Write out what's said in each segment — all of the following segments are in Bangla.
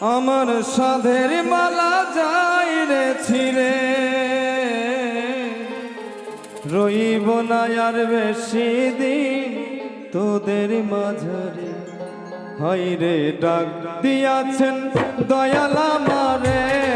আমার সাধের মালা যাই রে ছিড়ে। রইব না আর বেশি দিন তোদের মাঝারে। হয় রে ডাক দিয়াছেন দয়ালা আমারে।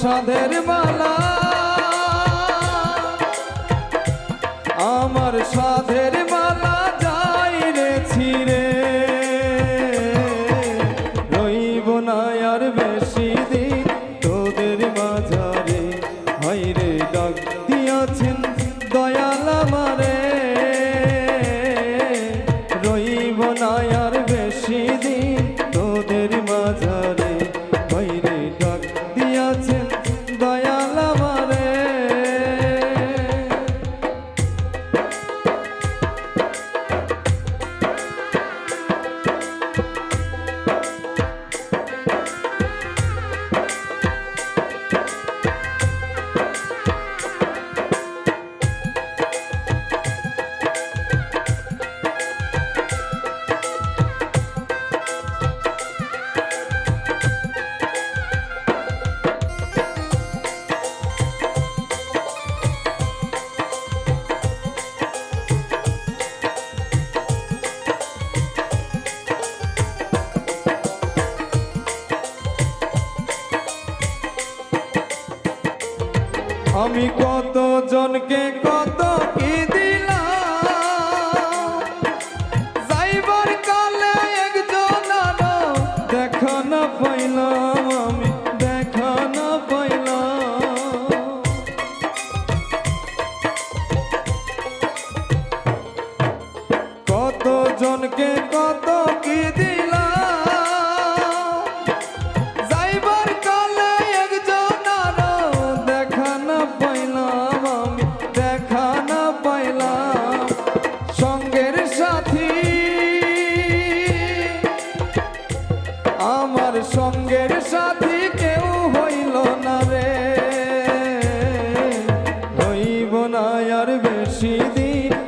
সাধের মালা। আমার সাধের মালা যাই রে ছিড়ে। রইব না আর বেশি দিন, তোদের মাঝারে। হয় রে ডাক দিয়াছেন দয়াল আমারে। আমি কত জনকে কত কি দিলাম? যাইবার কালে একজন দেখা না পাইলাম আমি, দেখা না পাইলাম। কত জনকে কত কি দিলাম? সঙ্গের সাথী কেউ হইল না রে। হইব না আর বেশি দিন